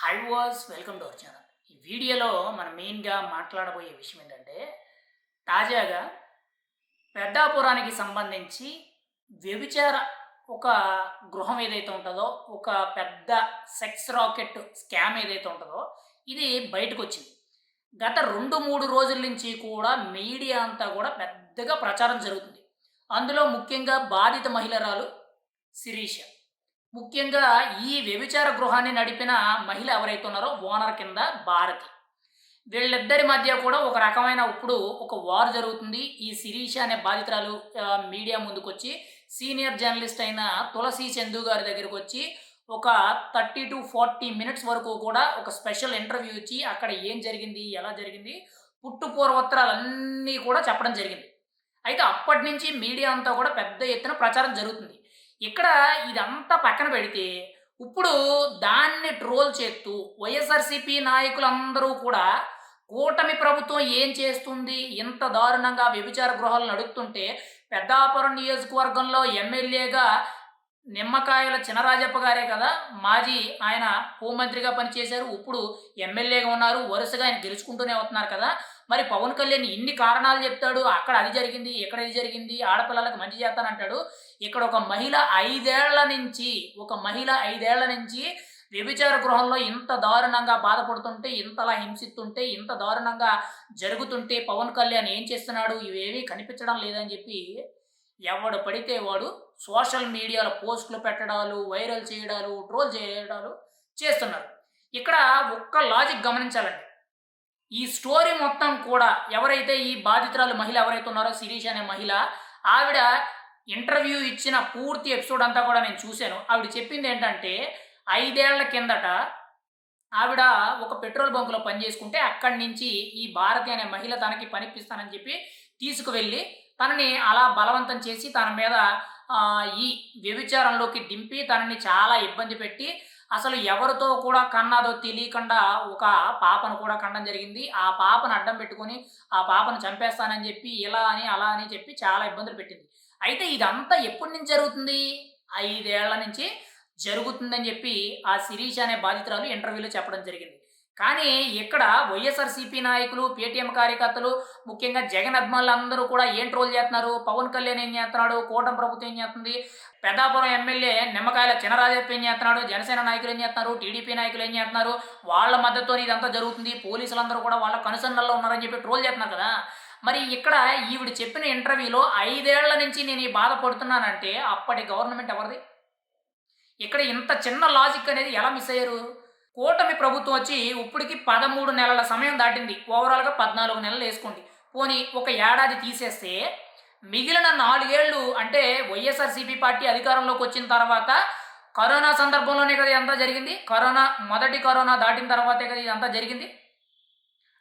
High వాస్ welcome to our channel ఈ వీడియోలో మనం మెయిన్గా మాట్లాడబోయే విషయం ఏంటంటే తాజాగా పెద్దాపురానికి సంబంధించి వ్యభిచార ఒక గృహం ఏదైతే ఉంటుందో ఒక పెద్ద సెక్స్ రాకెట్ స్కామ్ ఏదైతే ఉంటుందో ఇది బయటకు వచ్చింది గత రెండు మూడు రోజుల నుంచి కూడా మీడియా అంతా కూడా పెద్దగా ప్రచారం జరుగుతుంది. అందులో ముఖ్యంగా బాధిత మహిళరాలు శిరీష. ముఖ్యంగా ఈ వ్యభిచార గృహాన్ని నడిపిన మహిళ ఎవరైతే ఉన్నారో ఓనర్ కింద భారతి. వీళ్ళిద్దరి మధ్య కూడా ఒక రకమైన ఇప్పుడు ఒక వార్ జరుగుతుంది. ఈ శిరీష అనే బాధితురాలు మీడియా ముందుకు వచ్చి సీనియర్ జర్నలిస్ట్ అయిన తులసి చందు గారి దగ్గరికి వచ్చి ఒక థర్టీ టు ఫార్టీ మినిట్స్ వరకు కూడా ఒక స్పెషల్ ఇంటర్వ్యూ ఇచ్చి అక్కడ ఏం జరిగింది ఎలా జరిగింది పుట్టు పూర్వోత్తరాలన్నీ కూడా చెప్పడం జరిగింది. అయితే అప్పటి నుంచి మీడియా అంతా కూడా పెద్ద ఎత్తున ప్రచారం జరుగుతుంది. ఇక్కడ ఇదంతా పక్కన పెడితే ఇప్పుడు దాన్ని ట్రోల్ చేస్తూ వైఎస్ఆర్సీపీ నాయకులందరూ కూడా కూటమి ప్రభుత్వం ఏం చేస్తుంది ఇంత దారుణంగా వ్యభిచార గృహాలు నడుపుతుంటే పెద్దాపురం నియోజకవర్గంలో ఎమ్మెల్యేగా నిమ్మకాయల చినరాజప్ప గారే కదా మాజీ ఆయన హోంమంత్రిగా పనిచేశారు. ఇప్పుడు ఎమ్మెల్యేగా ఉన్నారు. వరుసగా ఆయన గెలుచుకుంటూనే వస్తున్నారు కదా. మరి పవన్ కళ్యాణ్ ఇన్ని కారణాలు చెప్తాడు అక్కడ అది జరిగింది ఇక్కడ ఇది జరిగింది ఆడపిల్లలకు మంచి చేస్తానంటాడు. ఇక్కడ ఒక మహిళ ఐదేళ్ళ నుంచి ఒక మహిళ ఐదేళ్ళ నుంచి వ్యభిచార గృహంలో ఇంత దారుణంగా బాధపడుతుంటే ఇంతలా హింసిస్తుంటే ఇంత దారుణంగా జరుగుతుంటే పవన్ కళ్యాణ్ ఏం చేస్తున్నాడు? ఇవేమీ కనిపించడం లేదని చెప్పి ఎవడు పడితే వాడు సోషల్ మీడియాలో పోస్టులు పెట్టడాలు వైరల్ చేయడాలు ట్రోల్ చేయడాలు చేస్తున్నారు. ఇక్కడ ఒక్క లాజిక్ గమనించాలండి. ఈ స్టోరీ మొత్తం కూడా ఎవరైతే ఈ బాధితురాలు మహిళ ఎవరైతే ఉన్నారో శిరీష్ అనే మహిళ ఆవిడ ఇంటర్వ్యూ ఇచ్చిన పూర్తి ఎపిసోడ్ అంతా కూడా నేను చూశాను. ఆవిడ చెప్పింది ఏంటంటే ఐదేళ్ళ కిందట ఆవిడ ఒక పెట్రోల్ బంకులో పనిచేసుకుంటే అక్కడి నుంచి ఈ భారతి అనే మహిళ తనకి పనిపిస్తానని చెప్పి తీసుకువెళ్ళి తనని అలా బలవంతం చేసి తన మీద ఈ వ్యభిచారంలోకి దింపి తనని చాలా ఇబ్బంది పెట్టి అసలు ఎవరితో కూడా కన్నాదో తెలియకుండా ఒక పాపను కూడా కండం జరిగింది. ఆ పాపను అడ్డం పెట్టుకొని ఆ పాపను చంపేస్తానని చెప్పి ఇలా అని అలా అని చెప్పి చాలా ఇబ్బందులు పెట్టింది. అయితే ఇదంతా ఎప్పటి నుంచి జరుగుతుంది? ఐదేళ్ళ నుంచి జరుగుతుందని చెప్పి ఆ శిరీష్ అనే బాధితురాలు ఇంటర్వ్యూలో చెప్పడం జరిగింది. కానీ ఇక్కడ వైఎస్ఆర్సీపీ నాయకులు పేటీఎం కార్యకర్తలు ముఖ్యంగా జగన్ అభిమానులు అందరూ కూడా ఏం ట్రోల్ చేస్తున్నారు? పవన్ కళ్యాణ్ ఏం చేస్తున్నాడు? కూటమి ప్రభుత్వం ఏం చేస్తుంది? పెద్దాపురం ఎమ్మెల్యే నిమ్మకాయల చినరాజప్ప ఏం చేస్తున్నాడు? జనసేన నాయకులు ఏం చేస్తున్నారు? టీడీపీ నాయకులు ఏం చేస్తున్నారు? వాళ్ళ మద్దతుతో ఇదంతా జరుగుతుంది. పోలీసులందరూ కూడా వాళ్ళ కనుసన్నల్లో ఉన్నారని చెప్పి ట్రోల్ చేస్తున్నారు కదా. మరి ఇక్కడ ఈవిడ చెప్పిన ఇంటర్వ్యూలో ఐదేళ్ళ నుంచి నేను ఈ బాధపడుతున్నానంటే అప్పటి గవర్నమెంట్ ఎవరిది? ఇక్కడ ఇంత చిన్న లాజిక్ అనేది ఎలా మిస్ అయ్యారు? కూటమి ప్రభుత్వం వచ్చి ఇప్పటికి పదమూడు నెలల సమయం దాటింది. ఓవరాల్గా పద్నాలుగు నెలలు వేసుకోండి. పోనీ ఒక ఏడాది తీసేస్తే మిగిలిన నాలుగేళ్ళు అంటే వైఎస్ఆర్సీపీ పార్టీ అధికారంలోకి వచ్చిన తర్వాత కరోనా సందర్భంలోనే కదా ఇదంతా జరిగింది. కరోనా మొదటి కరోనా దాటిన తర్వాతే కదా ఇదంతా జరిగింది.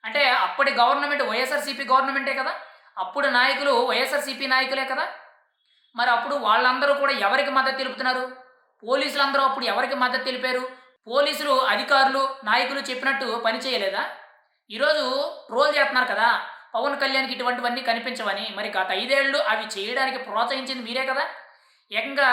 అంటే అప్పటి గవర్నమెంట్ వైఎస్ఆర్సీపీ గవర్నమెంటే కదా. అప్పుడు నాయకులు వైఎస్ఆర్సీపీ నాయకులే కదా. మరి అప్పుడు వాళ్ళందరూ కూడా ఎవరికి మద్దతు తెలుపుతున్నారు? పోలీసులందరూ అప్పుడు ఎవరికి మద్దతు తెలిపారు? పోలీసులు అధికారులు నాయకులు చెప్పినట్టు పని చేయలేదా? ఈరోజు ట్రోల్ చేస్తున్నారు కదా పవన్ కళ్యాణ్కి ఇటువంటివన్నీ కనిపించవని. మరి గత ఐదేళ్ళు అవి చేయడానికి ప్రోత్సహించింది మీరే కదా? ఏకంగా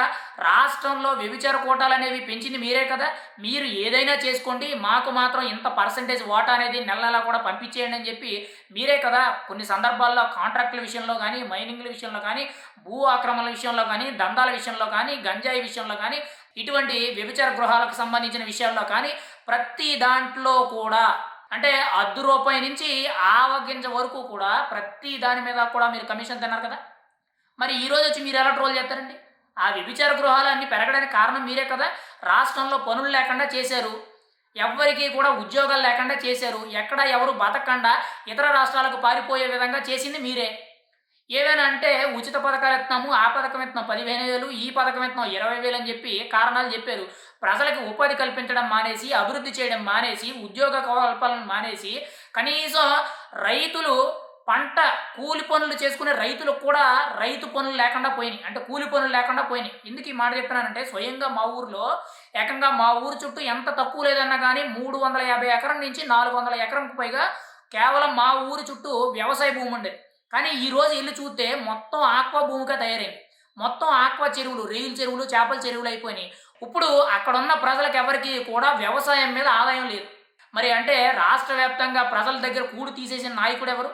రాష్ట్రంలో వ్యభిచార కోటాలు అనేవి పెంచింది మీరే కదా? మీరు ఏదైనా చేసుకోండి మాకు మాత్రం ఇంత పర్సంటేజ్ వాటా అనేది నెల నెలా కూడా పంపించేయండి అని చెప్పి మీరే కదా? కొన్ని సందర్భాల్లో కాంట్రాక్టుల విషయంలో కానీ మైనింగ్ల విషయంలో కానీ భూ ఆక్రమణల విషయంలో కానీ దందాల విషయంలో కానీ గంజాయి విషయంలో కానీ ఇటువంటి వ్యభిచార గృహాలకు సంబంధించిన విషయాల్లో కానీ ప్రతి దాంట్లో కూడా అంటే అర్ధ రూపాయి నుంచి ఆవగింజ వరకు కూడా ప్రతి దాని మీద కూడా మీరు కమిషన్ తిన్నారు కదా? మరి ఈ రోజు వచ్చి మీరు ఎలా ట్రోల్ చేస్తారండి? ఆ వ్యభిచార గృహాలు అన్ని పెరగడానికి కారణం మీరే కదా? రాష్ట్రంలో పనులు లేకుండా చేశారు. ఎవ్వరికీ కూడా ఉద్యోగాలు లేకుండా చేశారు. ఎక్కడ ఎవరు బతకకుండా ఇతర రాష్ట్రాలకు పారిపోయే విధంగా చేసింది మీరే. ఏదైనా అంటే ఉచిత పథకాలు ఎత్తున్నాము ఆ పథకం ఎత్తున్నాం పదిహేను వేలు ఈ పథకం ఎత్తున్నాం ఇరవై వేలు అని చెప్పి కారణాలు చెప్పారు. ప్రజలకు ఉపాధి కల్పించడం మానేసి అభివృద్ధి చేయడం మానేసి ఉద్యోగ కల్పన మానేసి కనీసం రైతులు పంట కూలి పనులు చేసుకునే రైతులకు కూడా రైతు పనులు లేకుండా పోయినాయి. అంటే కూలి పనులు లేకుండా పోయినాయి. ఎందుకు ఈ మాట చెప్తున్నానంటే స్వయంగా మా ఊర్లో ఏకంగా మా ఊరు చుట్టూ ఎంత తక్కువ లేదన్నా కానీ మూడు వందల యాభై ఎకరం నుంచి నాలుగు వందల ఎకరంకు పైగా కేవలం మా ఊరు చుట్టూ వ్యవసాయ భూమి ఉండేది. కానీ ఈరోజు ఇల్లు చూస్తే మొత్తం ఆక్వా భూమిగా తయారైంది. మొత్తం ఆక్వా చెరువులు రేయిల్ చెరువులు చేపల చెరువులు అయిపోయినాయి. ఇప్పుడు అక్కడ ఉన్న ప్రజలకు ఎవరికి కూడా వ్యవసాయం మీద ఆదాయం లేదు. మరి అంటే రాష్ట్ర వ్యాప్తంగా ప్రజల దగ్గర కూడు తీసేసిన నాయకుడు ఎవరు?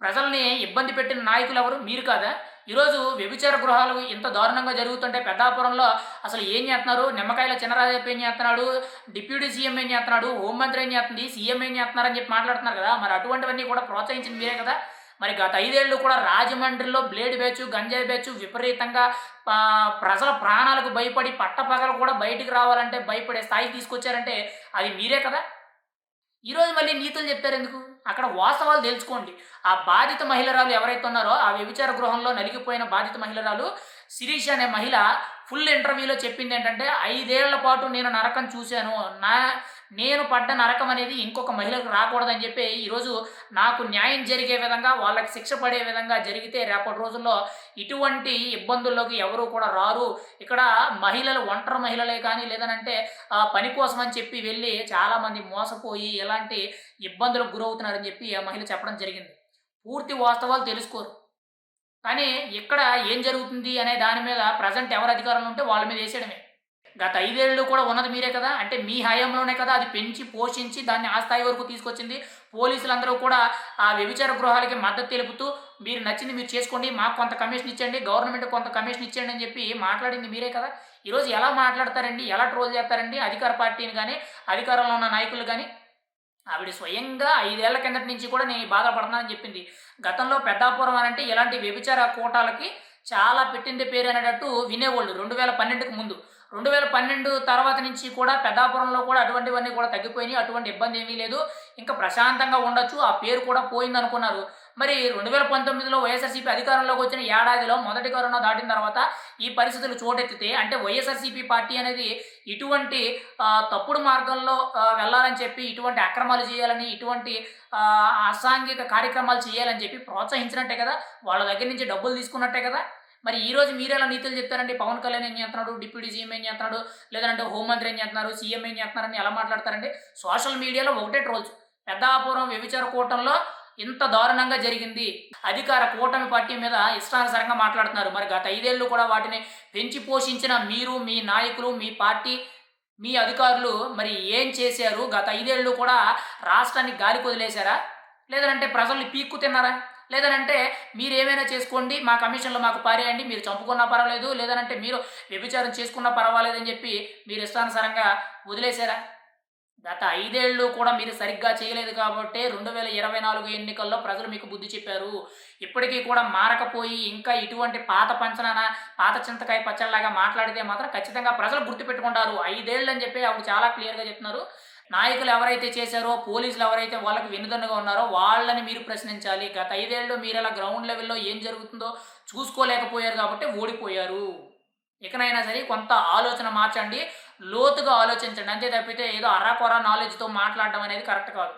ప్రజల్ని ఇబ్బంది పెట్టిన నాయకులు ఎవరు? మీరు కాదా? ఈరోజు వ్యభిచార గృహాలు ఇంత దారుణంగా జరుగుతుంటే పెద్దాపురంలో అసలు ఏం చేస్తున్నారు? నిమ్మకాయల చినరాజప్ప ఏం చేస్తున్నాడు? డిప్యూటీ సీఎం ఏం చేస్తున్నాడు? హోంమంత్రి ఏం చేస్తుంది? సీఎం ఏం చేస్తున్నారని చెప్పి మాట్లాడుతున్నారు కదా. మరి అటువంటివన్నీ కూడా ప్రోత్సహించిన మీరే కదా? మరి గత ఐదేళ్ళు కూడా రాజమండ్రిలో బ్లేడ్ బ్యాచ్ గంజాయి బ్యాచ్ విపరీతంగా ప్రజల ప్రాణాలకు భయపడి పట్టపగలు కూడా బయటికి రావాలంటే భయపడే స్థాయికి తీసుకొచ్చారంటే అది మీరే కదా? ఈరోజు మళ్ళీ నీతులు చెప్తారు ఎందుకు? అక్కడ వాస్తవాలు తెలుసుకోండి. ఆ బాధిత మహిళరాలు ఎవరైతే ఉన్నారో ఆ వ్యభిచార గృహంలో నలిగిపోయిన బాధిత మహిళరాలు శిరీష్ అనే మహిళ ఫుల్ ఇంటర్వ్యూలో చెప్పింది ఏంటంటే ఐదేళ్ళ పాటు నేను నరకం చూశాను నా నేను పడ్డ నరకం అనేది ఇంకొక మహిళకు రాకూడదని చెప్పి ఈరోజు నాకు న్యాయం జరిగే విధంగా వాళ్ళకి శిక్ష పడే విధంగా జరిగితే రేపటి రోజుల్లో ఇటువంటి ఇబ్బందుల్లోకి ఎవరు కూడా రారు. ఇక్కడ మహిళలు ఒంటరి మహిళలే కానీ లేదనంటే ఆ పని కోసం అని చెప్పి వెళ్ళి చాలామంది మోసపోయి ఎలాంటి ఇబ్బందులకు గురవుతున్నారని చెప్పి ఆ మహిళ చెప్పడం జరిగింది. పూర్తి వాస్తవాలు తెలుసుకోరు. కానీ ఇక్కడ ఏం జరుగుతుంది అనే దాని మీద ప్రజెంట్ ఎవరు అధికారంలో ఉంటే వాళ్ళ మీద వేసేయడమే. గత ఐదేళ్ళు కూడా ఉన్నది మీరే కదా? అంటే మీ హయాంలోనే కదా అది పెంచి పోషించి దాన్ని ఆ స్థాయి వరకు తీసుకొచ్చింది. పోలీసులందరూ కూడా ఆ వ్యభిచార గృహాలకి మద్దతు తెలుపుతూ మీరు నచ్చింది మీరు చేసుకోండి మాకు కొంత కమిషన్ ఇచ్చండి గవర్నమెంట్ కొంత కమిషన్ ఇచ్చండి అని చెప్పి మాట్లాడింది మీరే కదా? ఈరోజు ఎలా మాట్లాడతారండి? ఎలా ట్రోల్ చేస్తారండి? అధికార పార్టీని కానీ అధికారంలో ఉన్న నాయకులు కానీ ఆవిడ స్వయంగా ఐదేళ్ళ కిందటి నుంచి కూడా నేను బాధపడుతున్నానని చెప్పింది. గతంలో పెద్దాపురం అని అంటే ఇలాంటి వ్యభిచార కూటాలకి చాలా పెట్టింది పేరు అనేటట్టు వినేవాళ్ళు రెండు వేల పన్నెండుకు ముందు. రెండు వేల పన్నెండు తర్వాత నుంచి కూడా పెద్దాపురంలో కూడా అటువంటివన్నీ కూడా తగ్గిపోయినాయి. అటువంటి ఇబ్బంది ఏమీ లేదు. ఇంకా ప్రశాంతంగా ఉండొచ్చు. ఆ పేరు కూడా పోయింది అనుకున్నారు మరి రెండు వేల పంతొమ్మిదిలో వైఎస్ఆర్సీపీ అధికారంలోకి వచ్చిన ఏడాదిలో మొదటి కరోనా దాటిన తర్వాత ఈ పరిస్థితులు చోటెత్తితే అంటే వైఎస్ఆర్సీపీ పార్టీ అనేది ఇటువంటి తప్పుడు మార్గంలో వెళ్ళాలని చెప్పి ఇటువంటి అక్రమాలు చేయాలని ఇటువంటి అసాంఘిక కార్యక్రమాలు చేయాలని చెప్పి ప్రోత్సహించినట్టే కదా? వాళ్ళ దగ్గర నుంచి డబ్బులు తీసుకున్నట్టే కదా? మరి ఈ రోజు ఎలా నీతులు చెప్తారండి? పవన్ కళ్యాణ్ ఏం చేస్తున్నాడు? డిప్యూటీ సీఎం ఏం చేస్తున్నాడు? లేదంటే హోంమంత్రి ఏం చేస్తున్నారు? సీఎం ఏం చేస్తున్నారని ఎలా మాట్లాడతారండి? సోషల్ మీడియాలో ఒకటే ట్రోల్స్. పెద్దాపురం వ్యభిచార కూటంలో ఇంత దారుణంగా జరిగింది. అధికార కూటమి పార్టీ మీద ఇష్టానుసారంగా మాట్లాడుతున్నారు. మరి గత ఐదేళ్ళు కూడా వాటిని పెంచి పోషించిన మీరు మీ నాయకులు మీ పార్టీ మీ అధికారులు మరి ఏం చేశారు? గత ఐదేళ్ళు కూడా రాష్ట్రాన్ని గాలి వదిలేశారా? లేదంటే ప్రజల్ని పీక్కు తిన్నారా? లేదనంటే మీరు ఏమైనా చేసుకోండి మా కమిషన్లో మాకు పారేయండి మీరు చంపుకున్నా పర్వాలేదు లేదనంటే మీరు వ్యభిచారం చేసుకున్నా పర్వాలేదని చెప్పి మీరు ఇష్టానుసారంగా వదిలేశారా? గత ఐదేళ్ళు కూడా మీరు సరిగ్గా చేయలేదు కాబట్టి రెండు వేల ఇరవై నాలుగు ఎన్నికల్లో ప్రజలు మీకు బుద్ధి చెప్పారు. ఇప్పటికీ కూడా మారకపోయి ఇంకా ఇటువంటి పాత పంచనాన పాత చింతకాయ పచ్చళ్ళలాగా మాట్లాడితే మాత్రం ఖచ్చితంగా ప్రజలు గుర్తుపెట్టుకుంటారు. ఐదేళ్ళు అని చెప్పి ఆవిడ చాలా క్లియర్గా చెప్తున్నారు. నాయకులు ఎవరైతే చేశారో పోలీసులు ఎవరైతే వాళ్ళకి వెన్నుదన్నుగా ఉన్నారో వాళ్ళని మీరు ప్రశ్నించాలి. గత ఐదేళ్ళు మీరు అలా గ్రౌండ్ లెవెల్లో ఏం జరుగుతుందో చూసుకోలేకపోయారు కాబట్టి ఓడిపోయారు. ఇకనైనా సరే కొంత ఆలోచన మార్చండి లోతుగా ఆలోచించండి. అంతే తప్పితే ఏదో అరాకొర నాలెడ్జ్తో మాట్లాడడం అనేది కరెక్ట్ కాదు.